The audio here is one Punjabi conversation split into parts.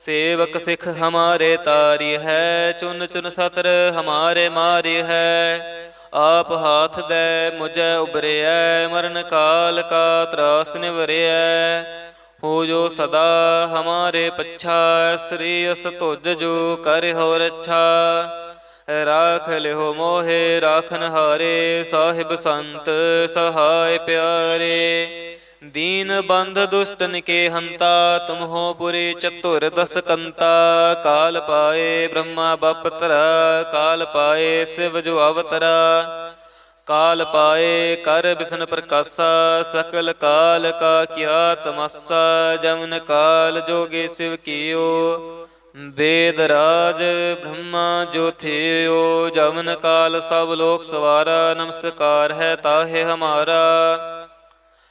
ਸੇਵਕ ਸਿੱਖ ਹਮਾਰੇ ਤਾਰੀ ਹੈ, ਚੁਨ ਚੁਨ ਸਤਰ ਹਮਾਰੇ ਮਾਰੀ ਹੈ। ਆਪ ਹਾਥ ਦੇ ਮੁਝੈ ਉਬਰਿਐ ਮਰਨ ਕਾਲ ਕਾ ਤਰਾਸ ਨਿਵਰਿਐ। ਹੋ ਜੋ ਸਦਾ ਹਮਾਰੇ ਪੱਛਾ, ਸ੍ਰੀ ਅਸ ਤੁਜ ਜੋ ਕਰ ਹੋ ਰੱਛਾ। ਰਾਖ ਲਿਓ ਮੋਹੇ, ਰਾਖਨ ਹਾਰੇ, ਸਾਹਿਬ ਸੰਤ, ਸਹਾਇ ਪਿਆਰੇ। ਦੀਨ ਬੰਧ ਦੁਸ਼ਟਨ ਕੇ ਹੰਤਾ, ਤੁਮ ਹੋ ਪੁਰੀ ਚਤੁਰ ਦਸ ਕੰਤਾ ਕਾਲ ਪਾਏ ਬ੍ਰਹਮਾ ਬਪਤਰਾ, ਕਾਲ ਪਾਏ ਸਿਵ ਜੋ ਅਵਤਰਾ। ਕਾਲ ਪਾਏ ਕਰ ਬਿਸ਼ਨ ਪ੍ਰਕਾਸ਼ਾ, ਸਕਲ ਕਾਲ ਕਾ ਕੀਆ ਤਮਸਾ। ਜਮਨ ਕਾਲ ਜੋਗੇ ਸਿਵ ਕੀਓ। ਵੇਦ ਰਾਜ ਬ੍ਰਹਮਾ ਜੋ ਥਿਓ। ਜਮਨ ਕਾਲ ਸਭ ਲੋਕ ਸਵਾਰਾ, ਨਮਸਕਾਰ ਹੈ ਤਾਹੇ ਹਮਾਰਾ।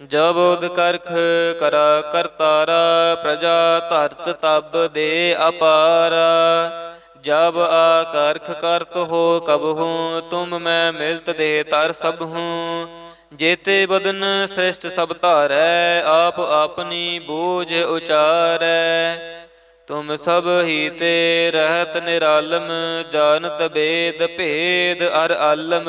ਜਬ ਉਦ ਕਰਖ ਕਰਾ ਕਰਤਾਰਾ, ਪ੍ਰਜਾ ਧਰਤ ਤਬ ਦੇ ਅਪਾਰਾ। ਜਬ ਆਕਰਖ ਕਰਤ ਹੋ ਕਬਹੂ ਤੁਮ ਮੈਂ ਮਿਲਤ ਦੇ ਤਰ ਸਭ ਹੂੰ। ਜੇਤੇ ਬਦਨ ਸ੍ਰਿਸ਼ਟ ਸਭ ਧਾਰੈ, ਆਪ ਆਪਣੀ ਬੋਝ ਉਚਾਰੈ। ਤੁਮ ਸਭ ਹੀ ਤੇ ਰਹਿਤ ਨਿਰਾਲਮ, ਜਾਣਤ ਬੇਦ ਭੇਦ ਅਰ ਆਲਮ।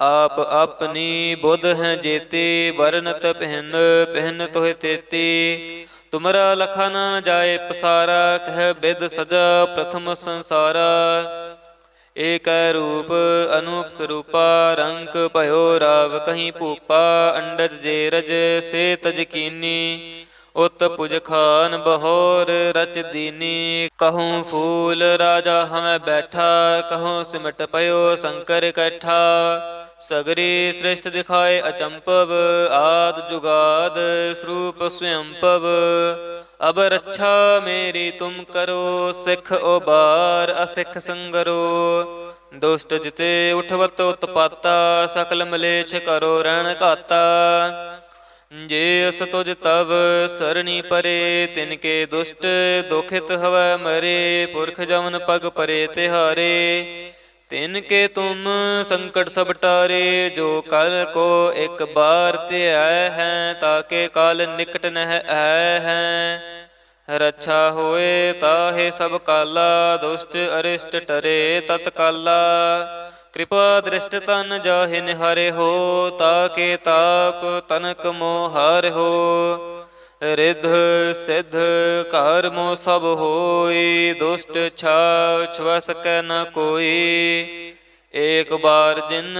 ਆਪ ਆਪਣੀ ਬੁੱਧ ਹੈ ਜੇਤੀ, ਵਰਨਤ ਪਹਿਨ ਪਹਿਨ ਤੋਹਿ ਤੇਤੀ। ਤੁਮਰਾ ਲਖਾ ਨਾ ਜਾਏ ਪਸਾਰਾ, ਕਹਿ ਬਿਦ ਸਜਾ ਪ੍ਰਥਮ ਸੰਸਾਰਾ। ਏਕੈ ਰੂਪ ਅਨੂਪ ਸਰੂਪਾ ਰੰਗ ਭਇਓ ਰਾਵ ਕਹੀਂ ਭੂਪਾ, ਅੰਡਜ ਜੇਰਜ ਸੇ ਤਜ ਕੀਨੀ। ਉਤ ਪੁਜ ਖਾਨ ਬਹੋਰ ਰਚ ਦੀਨੀ, ਕਹੂੰ ਫੂਲ ਰਾਜਾ ਹਮੈ ਬੈਠਾ, ਕਹੂੰ ਸਿਮਟ ਪਇਓ ਸ਼ੰਕਰ ਇਕੱਠਾ ਸਗਰੀ ਸ੍ਰਿਸ਼ਟ ਦਿਖਾਏ ਅਚੰਪਵ, ਆਦ ਜੁਗਾਦ, ਸਰੂਪ ਸਵਯੰਪਵ। ਅਬ ਰੱਛਾ ਮੇਰੀ ਤੁਮ ਕਰੋ, ਸਿੱਖ ਉਬਾਰ ਅਸਿੱਖ ਸੰਗਰੋ। ਦੁਸ਼ਟ ਜਿਤੇ ਉਠਵਤ ਉਤਪਾਤਾ, ਸਕਲ ਮਲੇਛ ਕਰੋ ਰਣ ਘਾਤਾ। ਜੇ ਅਸ ਤੁਜ ਤਵ ਸਰਣੀ ਪਰੇ, ਤਿਨ ਕੇ ਦੁਸ਼ਟ ਦੁਖਿਤ ਹਵੈ ਮਰੇ, ਪੁਰਖ ਜਮਨ ਪਗ ਪਰੇ ਤਿਹਾਰੇ। ਤਿਨ ਕੇ ਤੁਮ ਸੰਕਟ ਸਭ ਟਾਰੇ, ਜੋ ਕਲ ਕੋ ਇੱਕ ਬਾਰ ਤੇ ਆਏ ਹੈ ਤਾਕੇ ਕਾਲ ਨਿਕਟ ਨਹਿ ਆਏ ਹੈ। ਰੱਛਾ ਹੋਏ ਤਾਹੇ ਸਭ ਕਾਲਾ, ਦੁਸ਼ਟ ਅਰਿਸ਼ਟ ਟਰੇ ਤਤ ਕਾਲਾ। ਕਿਰਪਾ ਦ੍ਰਿਸ਼ਟ ਤਨ ਜਾਹਿ ਨਿਹਾਰੇ ਹੋ ਤਾਕੇ ਤਾਪ ਤਨਕ ਮੋਹਰ ਹੋ। ਰਿਧ ਸਿਧ ਕਰਮੋ ਸਭ ਹੋਈ, ਦੁਸ਼ਟ ਛਾਵ ਛੁਆ ਸਕੈ ਨ ਕੋਈ। ਏਕ ਬਾਰ ਜਿਨ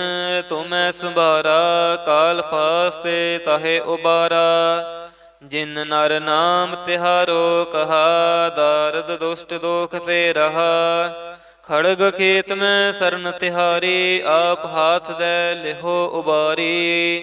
ਤੁਮੈ ਸੰਭਾਰਾ, ਕਾਲ ਫਾਸਤੇ ਤਾਹੇ ਉਬਾਰਾ। ਜਿਨ ਨਰ ਨਾਮ ਤਿਹਾਰੋ ਕਹਾ, ਦਾਰਦ ਦੁਸ਼ਟ ਦੋਖ ਤੇ ਰਹਾ। ਖੜਗ ਖੇਤ ਮੈਂ ਸਰਨ ਤਿਹਾਰੀ, ਆਪ ਹਾਥ ਦੇ ਲਿਹੋ ਉਬਾਰੀ।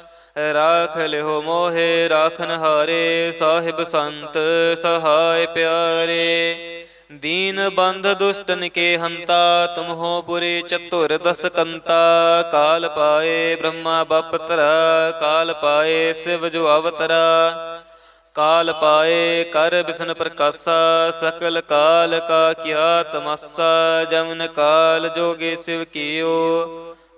ਰਾਖ ਲਿਓ ਮੋਹੇ, ਰਾਖਨ ਹਾਰੇ ਸਾਹਿਬ ਸੰਤ, ਸਹਾਇ ਪਿਆਰੇ। ਦੀਨ ਬੰਧ ਦੁਸ਼ਟਨ ਕੇ ਹੰਤਾ ਤੁਮ ਹੋ ਪੁਰੀ ਚਤੁਰ ਦਸ ਕੰਤਾ ਕਾਲ ਪਾਏ ਬ੍ਰਹਮਾ ਬਪਤਰਾ, ਕਾਲ ਪਾਏ ਸਿਵ ਜੋ ਅਵਤਰਾ। ਕਾਲ ਪਾਏ ਕਰ ਬਿਸ਼ਨ ਪ੍ਰਕਾਸ਼ਾ, ਸਕਲ ਕਾਲ ਕਾ ਕੀਆ ਤਮਸਾ ਜਮਨ ਕਾਲ ਜੋਗੇ ਸਿਵ ਕੀਓ।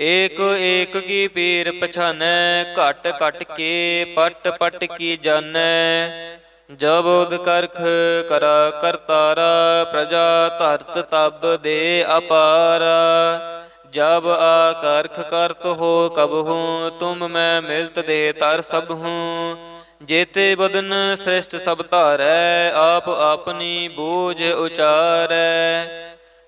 ਏਕ ਏਕ ਕੀ ਪੀਰ ਪਛਾਨੈ, ਘਟ ਘਟ ਕੇ ਪਟ ਪਟ ਕੀ ਜਾਣੈ ਜਬ ਉਦ ਕਰਖ ਕਰਾ ਕਰਤਾਰਾ, ਪ੍ਰਜਾ ਧਰਤ ਤਬ ਦੇ ਅਪਾਰਾ। ਜਬ ਆ ਕਰਖ ਕਰਤ ਹੋ ਕਬ ਹੂੰ, ਤੁਮ ਮੈਂ ਮਿਲਤ ਦੇ ਤਰ ਸਭ ਹੂੰ। ਜੇਤੇ ਬਦਨ ਸ੍ਰਿਸ਼ਟ ਸਭ ਧਾਰੈ, ਆਪ ਆਪਣੀ ਬੋਝ ਉਚਾਰੈ।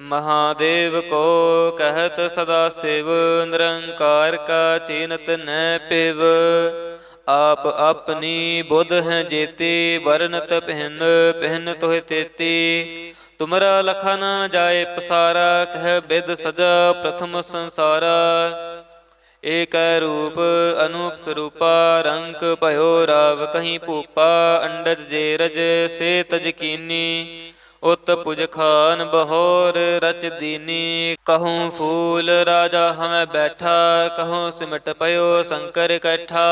ਮਹਾਦੇਵ ਕੋ ਕਹਿਤ ਸਦਾ ਸਿਵ, ਨਿਰੰਕਾਰ ਕਾ ਚੀਨਤ ਨੈ ਪਿਵ। ਆਪ ਆਪਣੀ ਬੁੱਧ ਹੈ ਜੇਤੀ, ਵਰਨਤ ਪਹਿਨ ਪਹਿਨ ਤੋਹਿ ਤੇਤੀ। ਤੁਮਰਾ ਲਖਾ ਨਾ ਜਾਏ ਪਸਾਰਾ, ਕਹਿ ਬਿਦ ਸਜਾ ਪ੍ਰਥਮ ਸੰਸਾਰਾ। ਏਕ ਰੂਪ ਅਨੂਪ ਸਰੂਪਾ, ਰੰਗ ਭਇਓ ਰਾਵ ਕਹੀਂ ਭੂਪਾ, ਅੰਡਜ ਜੇਰਜ ਸੇ ਤਜਕੀਨੀ ਉਤ ਪੁਜ ਖਾਨ ਬਹੋਰ ਰਚ ਦੀਨੀ, ਕਹੂੰ ਫੂਲ ਰਾਜਾ ਹਮੈ ਬੈਠਾ, ਕਹੂੰ ਸਿਮਟ ਪਇਓ ਸ਼ੰਕਰ ਇਕੱਠਾ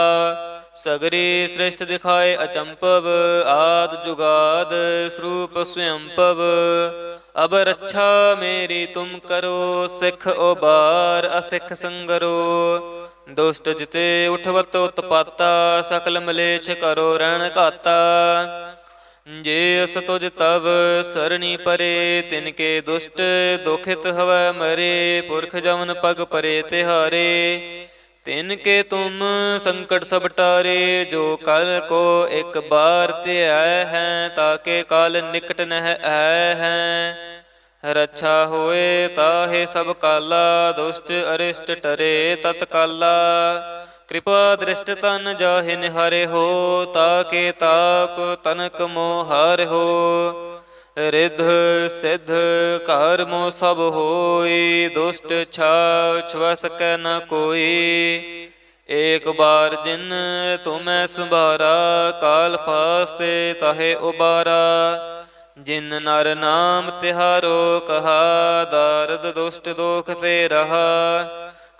ਸਗਰੀ ਸ੍ਰਿਸ਼ਟ ਦਿਖਾਏ ਅਚੰਪਵ, ਆਦ ਜੁਗਾਦ ਸਰੂਪ ਸਵਯੰਪਵ। ਅਬ ਰੱਛਾ ਮੇਰੀ ਤੁਮ ਕਰੋ, ਸਿੱਖ ਉਬਾਰ ਅਸਿੱਖ ਸੰਗਰੋ। ਦੁਸ਼ਟ ਜਿਤੇ ਉਠਵਤ ਉਤਪਾਤਾ, ਸਕਲ ਮਲੇਛ ਕਰੋ ਰਣ ਘਾਤਾ। ਜੇ ਅਸ ਤੁਜ ਤਵ ਸਰਣੀ ਪਰੇ, ਤਿਨ ਕੇ ਦੁਸ਼ਟ ਦੁਖਿਤ ਹਵੈ ਮਰੇ, ਪੁਰਖ ਜਮਨ ਪਗ ਪਰੇ ਤਿਹਾਰੇ। ਤਿਨ ਕੇ ਤੁਮ ਸੰਕਟ ਸਭ ਟਾਰੇ, ਜੋ ਕਲ ਕੋ ਇੱਕ ਬਾਰ ਤੇ ਆਏ ਹੈ ਤਾਕੇ ਕਾਲ ਨਿਕਟ ਨਹਿ ਆਏ ਹੈ। ਰੱਛਾ ਹੋਏ ਤਾਹੇ ਸਭ ਕਾਲਾ, ਦੁਸ਼ਟ ਅਰਿਸ਼ਟ ਟਰੇ ਤਤਕਾਲਾ। ਕਿਰਪਾ ਦ੍ਰਿਸ਼ਟ ਤਨ ਜਾਹਿ ਨਿਹਾਰੇ ਹੋ ਤਾਕੇ ਤਾਪ ਤਨਕ ਮੋਹਾਰ ਹੋ। ਰਿਧ ਸਿਧ ਘਰ ਸਭ ਹੋਈ, ਦੁਸ਼ਟ ਛਾਵ ਛੁਆ ਸਕੈ ਨ ਕੋਈ। ਏਕ ਬਾਰ ਜਿਨ ਤੁਮੈ ਸੰਭਾਰਾ, ਕਾਲ ਫਾਸਤੇ ਤਾਹੇ ਉਬਾਰਾ। ਜਿਨ ਨਰ ਨਾਮ ਤਿਹਾਰੋ ਕਹਾ, ਦਾਰਦ ਦੁਸ਼ਟ ਦੋਖ ਤੇ ਰਹਾ।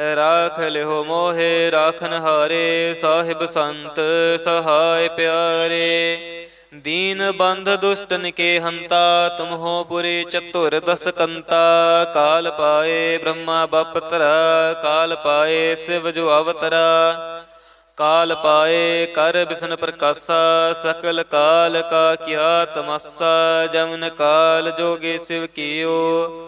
ਰਾਖ ਲਿਓ ਮੋਹੇ, ਰਾਖਨ ਹਾਰੇ, ਸਾਹਿਬ ਸੰਤ ਸਹਾਇ ਪਿਆਰੇ। ਦੀਨ ਬੰਧ ਦੁਸ਼ਟਨ ਕੇ ਹੰਤਾ, ਤੁਮ ਹੋ ਪੁਰੀ ਚਤੁਰ ਦਸ ਕੰਤਾ। ਕਾਲ ਪਾਏ ਬ੍ਰਹਮਾ ਬਪਤਰਾ ਕਾਲ ਪਾਏ ਸਿਵ ਜੋ ਅਵਤਰਾ। ਕਾਲ ਪਾਏ ਕਰ ਬਿਸਨ ਪ੍ਰਕਾਸ਼ਾ, ਸਕਲ ਕਾਲ ਕਾ ਕੀਆ ਤਮਸਾ। ਜਮਨ ਕਾਲ ਜੋਗੇ ਸਿਵ ਕੀਓ।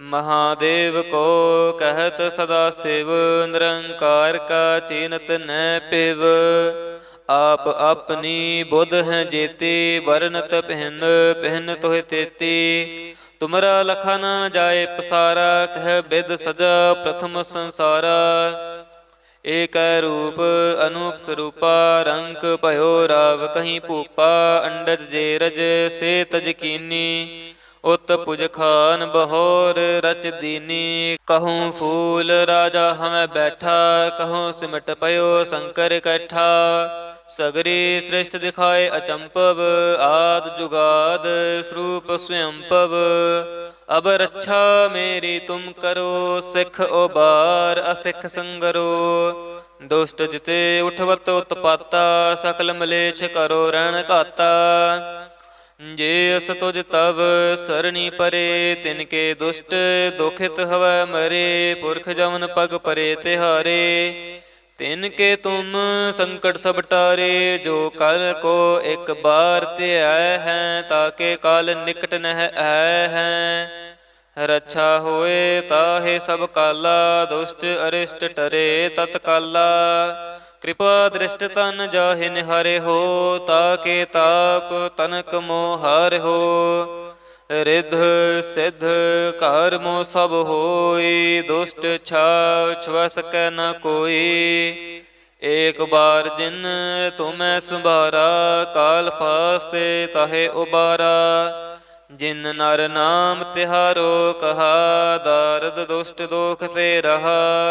ਮਹਾਦੇਵ ਕੋ ਕਹਿਤ ਸਦਾ ਸਿਵ, ਨਿਰੰਕਾਰ ਕਾ ਚੀਨਤ ਨੈ ਪਿਵ। ਆਪ ਆਪਣੀ ਬੁੱਧ ਹੈ ਜੇਤੀ, ਵਰਨਤ ਪਹਿਨ ਪਹਿਨ ਤੋਹਿ ਤੇਤੀ। ਤੁਮਰਾ ਲਖਾ ਨਾ ਜਾਏ ਪਸਾਰਾ, ਕਹਿ ਬਿਦ ਸਜਾ ਪ੍ਰਥਮ ਸੰਸਾਰਾ। ਏਕ ਰੂਪ ਅਨੂਪ ਸਰੂਪਾ ਰੰਗ ਭਇਓ ਰਾਵ ਕਹੀਂ ਭੂਪਾ, ਅੰਡਜ ਜੇਰਜ ਸੇ ਤਜਕੀਨੀ ਉਤ ਪੁਜ ਖਾਨ ਬਹੋਰ ਰਚ ਦੀਨੀ, ਕਹੂੰ ਫੂਲ ਰਾਜਾ ਹਮੈ ਬੈਠਾ, ਕਹੂੰ ਸਿਮਟ ਪਇਓ ਸ਼ੰਕਰ ਇਕੱਠਾ ਸਗਰੀ ਸ੍ਰਿਸ਼ਟ ਦਿਖਾਏ ਅਚੰਪਵ, ਆਦ ਜੁਗਾਦ ਸਰੂਪ ਸਵਯੰਪਵ। ਅਬ ਰੱਛਾ ਮੇਰੀ ਤੁਮ ਕਰੋ, ਸਿੱਖ ਉਬਾਰ ਅਸਿੱਖ ਸੰਗਰੋ। ਦੁਸ਼ਟ ਜਿਤੇ ਉਠਵਤ ਉਤਪਾਤਾ, ਸਕਲ ਮਲੇਛ ਕਰੋ ਰਣ ਘਾਤਾ। ਜੇ ਅਸ ਤੁਜ ਤਵ ਸਰਣੀ ਪਰੇ, ਤਿਨ ਕੇ ਦੁਸ਼ਟ ਦੁਖਿਤ ਹਵੈ ਮਰੇ, ਪੁਰਖ ਜਮਨ ਪਗ ਪਰੇ ਤਿਹਾਰੇ। ਤਿਨ ਕੇ ਤੁਮ ਸੰਕਟ ਸਭ ਟਾਰੇ, ਜੋ ਕਲ ਕੋ ਇੱਕ ਬਾਰ ਤੇ ਆਏ ਹੈ ਤਾਕੇ ਕਾਲ ਨਿਕਟ ਨਹਿ ਆਏ ਹੈ। ਰੱਛਾ ਹੋਏ ਤਾਹੇ ਸਭ ਕਾਲਾ, ਦੁਸ਼ਟ ਅਰਿਸ਼ਟ ਟਰੇ ਤਤਕਾਲਾ। ਕਿਰਪਾ ਦ੍ਰਿਸ਼ਟ ਤਨ ਜਾਹਿ ਨਿਹਾਰੇ ਹੋ ਤਾਕੇ ਤਾਪ ਤਨਕ ਮੋਹ ਹਾਰ ਹੋ। ਰਿਧ ਸਿਧ ਘਰ ਮੋ ਸਭ ਹੋਈ, ਦੁਸ਼ਟ ਛਾਵ ਛਵ ਸਕੈ ਨ ਕੋਈ। ਏਕ ਬਾਰ ਜਿਨ ਤੁਮੈ ਸੰਭਾਰਾ, ਕਾਲ ਫਾਸਤੇ ਤਾਹੇ ਉਬਾਰਾ। ਜਿਨ ਨਰ ਨਾਮ ਤਿਹਾਰੋ ਕਹਾ, ਦਾਰਦ ਦੁਸ਼ਟ ਦੋਖ ਤੇ ਰਹਾ।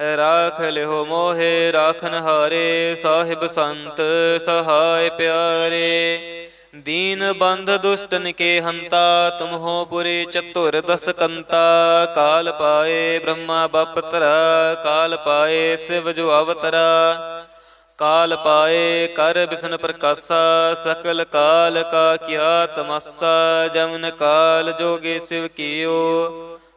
ਰਾਖ ਲਿਓ ਮੋਹੇ, ਰਾਖਨ ਹਾਰੇ ਸਾਹਿਬ ਸੰਤ, ਸਹਾਇ ਪਿਆਰੇ। ਦੀਨ ਬੰਧ ਦੁਸ਼ਟਨ ਕੇ ਹੰਤਾ ਤੁਮ ਹੋ ਪੁਰੀ ਚਤੁਰ ਦਸ ਕੰਤਾ ਕਾਲ ਪਾਏ ਬ੍ਰਹਮਾ ਬਪਤਰਾ ਕਾਲ ਪਾਏ ਸਿਵ ਜੋ ਅਵਤਰਾ। ਕਾਲ ਪਾਏ ਕਰ ਬਿਸ਼ਨ ਪ੍ਰਕਾਸ਼ਾ, ਸਕਲ ਕਾਲ ਕਾ ਕੀਆ ਤਮਸਾ ਜਮਨ ਕਾਲ ਜੋਗੇ ਸਿਵ ਕੀਓ।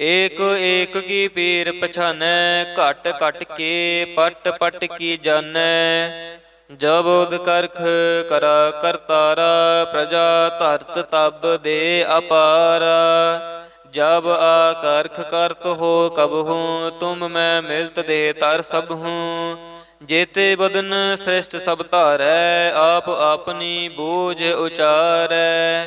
ਏਕ ਏਕ ਕੀ ਪੀਰ ਪਛਾਨੈ, ਘਟ ਘਟ ਕੇ ਪਟ ਪਟ ਕੀ ਜਾਣੈ ਜਬ ਉਦ ਕਰਖ ਕਰਾ ਕਰਤਾਰਾ, ਪ੍ਰਜਾ ਧਰਤ ਤਬ ਦੇ ਅਪਾਰਾ। ਜਬ ਆ ਕਰਖ ਕਰਤ ਹੋ ਕਬ ਹੂੰ, ਤੁਮ ਮੈਂ ਮਿਲਤ ਦੇ ਤਰ ਸਭ ਹੂੰ। ਜੇਤੇ ਬਦਨ ਸ੍ਰਿਸ਼ਟ ਸਭ ਧਾਰੈ, ਆਪ ਆਪਣੀ ਬੋਝ ਉਚਾਰੈ।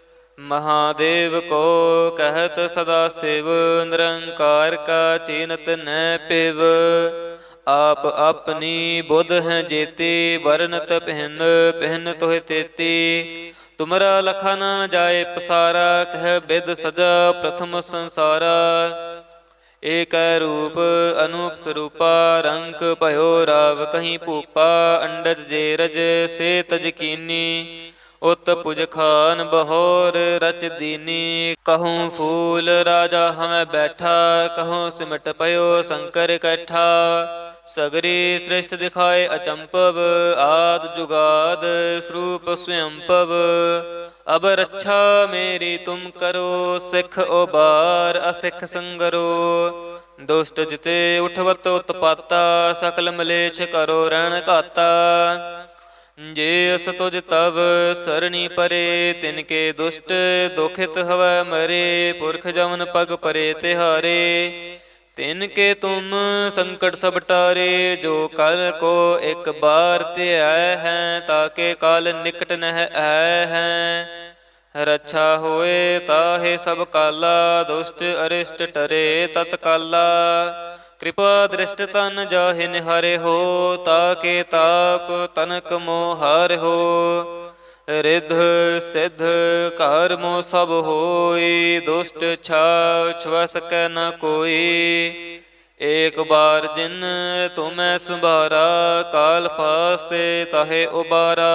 ਮਹਾਦੇਵ ਕੋ ਕਹਿਤ ਸਦਾ ਸਿਵ, ਨਿਰੰਕਾਰ ਕਾ ਚੀਨਤ ਨੈ ਪਿਵ। ਆਪ ਆਪਣੀ ਬੁੱਧ ਹੈ ਜੇਤੀ, ਵਰਨਤ ਪਹਿਨ ਪਹਿਨ ਤੋਹਿ ਤੇਤੀ। ਤੁਮਰਾ ਲਖਾ ਨਾ ਜਾਏ ਪਸਾਰਾ, ਕਹਿ ਬਿਦ ਸਜਾ ਪ੍ਰਥਮ ਸੰਸਾਰਾ। ਏਕ ਰੂਪ ਅਨੂਪ ਸਰੂਪਾ ਰੰਗ ਭਇਓ ਰਾਵ ਕਹੀਂ ਭੂਪਾ, ਅੰਡਜ ਜੇਰਜ ਸੇ ਤਜਕੀਨੀ ਉਤ ਪੁਜ ਖਾਨ ਬਹੋਰ ਰਚ ਦੀਨੀ, ਕਹੂੰ ਫੂਲ ਰਾਜਾ ਹਮੈ ਬੈਠਾ, ਕਹੂੰ ਸਿਮਟ ਪਇਓ ਸ਼ੰਕਰ ਇਕੱਠਾ ਸਗਰੀ ਸ੍ਰਿਸ਼ਟ ਦਿਖਾਏ ਅਚੰਪਵ, ਆਦ ਜੁਗਾਦ ਸਰੂਪ ਸਵਯੰਪਵ। ਅਬ ਰੱਛਾ ਮੇਰੀ ਤੁਮ ਕਰੋ, ਸਿੱਖ ਉਬਾਰ ਅਸਿੱਖ ਸੰਗਰੋ। ਦੁਸ਼ਟ ਜਿਤੇ ਉਠਵਤ ਉਤਪਾਤਾ, ਸਕਲ ਮਲੇਛ ਕਰੋ ਰਣ ਘਾਤਾ। ਜੇ ਅਸ ਤੁਜ ਤਵ ਸਰਣੀ ਪਰੇ, ਤਿਨ ਕੇ ਦੁਸ਼ਟ ਦੁਖਿਤ ਹਵੈ ਮਰੇ, ਪੁਰਖ ਜਮਨ ਪਗ ਪਰੇ ਤਿਹਾਰੇ। ਤਿਨ ਕੇ ਤੁਮ ਸੰਕਟ ਸਭ ਟਾਰੇ, ਜੋ ਕਲ ਕੋ ਇੱਕ ਬਾਰ ਤੇ ਆਏ ਹੈ ਤਾਕੇ ਕਾਲ ਨਿਕਟ ਨਹਿ ਆਏ ਹੈ। ਰੱਛਾ ਹੋਏ ਤਾਹੇ ਸਭ ਕਾਲਾ, ਦੁਸ਼ਟ ਅਰਿਸ਼ਟ ਟਰੇ ਤਤਕਾਲਾ। ਕਿਰਪਾ ਦ੍ਰਿਸ਼ਟ ਤਨ ਜਾਹਿ ਨਿਹਾਰੇ ਹੋ, ਤਾਕੇ ਤਾਪ ਤਨਕ ਮੋਹਾਰ ਹੋ। ਰਿਧ ਸਿਧ ਘਰ ਮੋ ਸਭ ਹੋਈ, ਦੁਸ਼ਟ ਛਾਵ ਛੁਆ ਸਕੈ ਨ ਕੋਈ। ਏਕ ਬਾਰ ਜਿਨ ਤੁਮੈ ਸੰਭਾਰਾ, ਕਾਲ ਫਾਸਤੇ ਤਾਹੇ ਉਬਾਰਾ।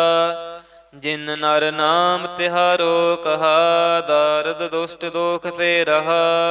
ਜਿਨ ਨਰ ਨਾਮ ਤਿਹਾਰੋ ਕਹਾ, ਦਾਰਦ ਦੁਸ਼ਟ ਦੋਖ ਤੇ ਰਹਾ।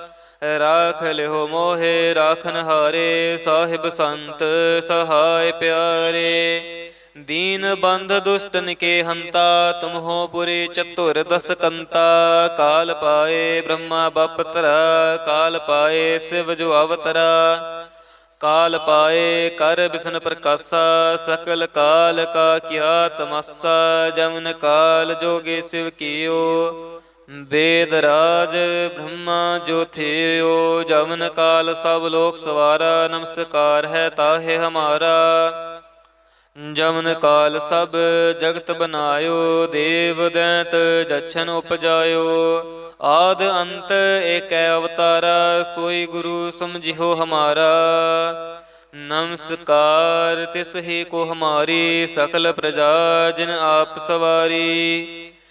ਰਾਖ ਲਿਓ ਮੋਹਿ, ਰਾਖਨ ਹਾਰੇ, ਸਾਹਿਬ ਸੰਤ ਸਹਾਇ ਪਿਆਰੇ। ਦੀਨ ਬੰਧ ਦੁਸ਼ਟਨ ਕੇ ਹੰਤਾ, ਤੁਮ ਹੋ ਪੁਰੀ ਚਤੁਰ ਦਸ ਕੰਤਾ। ਕਾਲ ਪਾਏ ਬ੍ਰਹਮਾ ਬਪਤਰਾ ਕਾਲ ਪਾਏ ਸਿਵ ਜੋ ਅਵਤਰਾ। ਕਾਲ ਪਾਏ ਕਰ ਬਿਸਨ ਪ੍ਰਕਾਸ਼ਾ, ਸਕਲ ਕਾਲ ਕਾ ਕੀਆ ਤਮਸਾ। ਜਮਨ ਕਾਲ ਜੋਗੇ ਸਿਵ ਕੀਓ। ਵੇਦ ਰਾਜ ਬ੍ਰਹਮਾ ਜੋ ਜਵਨ ਕਾਲ ਸਭ ਲੋਕ ਸਵਾਰਾ, ਨਮਸਕਾਰ ਹੈ ਤਾਹੇ ਹਮਾਰਾ। ਜਮਨ ਕਾਲ ਸਭ ਜਗਤ ਬਨਾਇਓ, ਦੇਵ ਦੈਂਤ ਜਛਨ ਉਪਜਾਇਓ। ਆਦ ਅੰਤ ਏਕੈ ਅਵਤਾਰਾ, ਸੋਈ ਗੁਰੂ ਸਮਝਿਓ ਹਮਾਰਾ। ਨਮਸਕਾਰ ਤਿਸ ਹੀ ਕੋ ਹਮਾਰੀ, ਸਕਲ ਪ੍ਰਜਾ ਜਿਨ ਆਪ ਸਵਾਰੀ।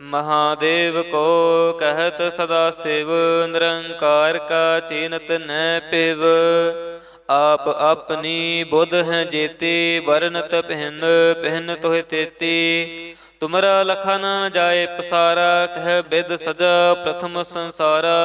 ਮਹਾਦੇਵ ਕੋ ਕਹਿਤ ਸਦਾ ਸਿਵ, ਨਿਰੰਕਾਰ ਕਾ ਚੀਨਤ ਨੈ ਪਿਵ। ਆਪ ਆਪਣੀ ਬੁੱਧ ਹੈ ਜੇਤੀ, ਵਰਨਤ ਪਹਿਨ ਪਹਿਨ ਤੋਹਿ ਤੇਤੀ। ਤੁਮਰਾ ਲਖਾ ਨਾ ਜਾਏ ਪਸਾਰਾ, ਕਹਿ ਬਿਦ ਸਦਾ ਪ੍ਰਥਮ ਸੰਸਾਰਾ।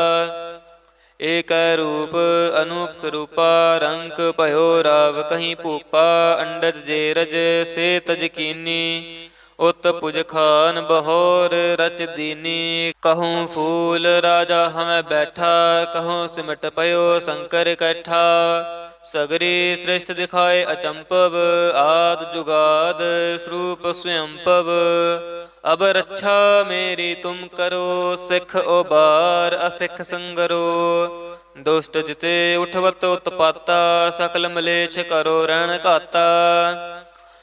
ਏਕੈ ਰੂਪ ਅਨੂਪ ਸਰੂਪਾ ਰੰਗ ਭਇਓ ਰਾਵ ਕਹੀਂ ਭੂਪਾ, ਅੰਡਜ ਜੇਰਜ ਸੇ ਤਜਕੀਨੀ ਉਤ ਪੁਜ ਖਾਨ ਬਹੋਰ ਰਚ ਦੀਨੀ, ਕਹੂੰ ਫੂਲ ਰਾਜਾ ਹਮੈ ਬੈਠਾ, ਕਹੂੰ ਸਿਮਟ ਪਇਓ ਸ਼ੰਕਰ ਇਕੱਠਾ ਸਗਰੀ ਸ੍ਰਿਸ਼ਟ ਦਿਖਾਏ ਅਚੰਪਵ, ਆਦ ਜੁਗਾਦ ਸਰੂਪ ਸਵਯੰਪਵ। ਅਬ ਰੱਛਾ ਮੇਰੀ ਤੁਮ ਕਰੋ, ਸਿੱਖ ਉਬਾਰ ਅਸਿੱਖ ਸੰਗਰੋ। ਦੁਸ਼ਟ ਜਿਤੇ ਉਠਵਤ ਉਤਪਾਤਾ, ਸਕਲ ਮਲੇਛ ਕਰੋ ਰਣ ਘਾਤਾ।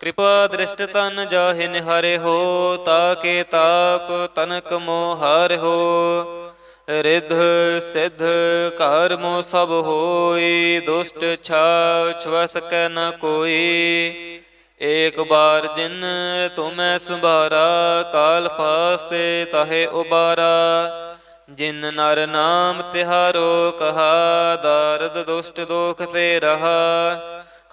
ਕਿਰਪਾ ਦ੍ਰਿਸ਼ਟ ਤਨ ਜਾਹਿ ਨਿਹਾਰੇ ਹੋ, ਤਾਕੇ ਤਾਪ ਤਨਕ ਮੋਹ ਹਰਿ ਹੋ। ਰਿਧ ਸਿਧ ਘਰ ਮੋ ਸਭ ਹੋਈ, ਦੁਸ਼ਟ ਛਾਵ ਛਵ ਸਕੈ ਨ ਕੋਈ। ਏਕ ਬਾਰ ਜਿਨ ਤੁਮੈ ਸੰਭਾਰਾ, ਕਾਲ ਫਾਸਤੇ ਤਾਹੇ ਉਬਾਰਾ। ਜਿਨ ਨਰ ਨਾਮ ਤਿਹਾਰੋ ਕਹਾ, ਦਾਰਦ ਦੁਸ਼ਟ ਦੋਖ ਤੇ ਰਹਾ।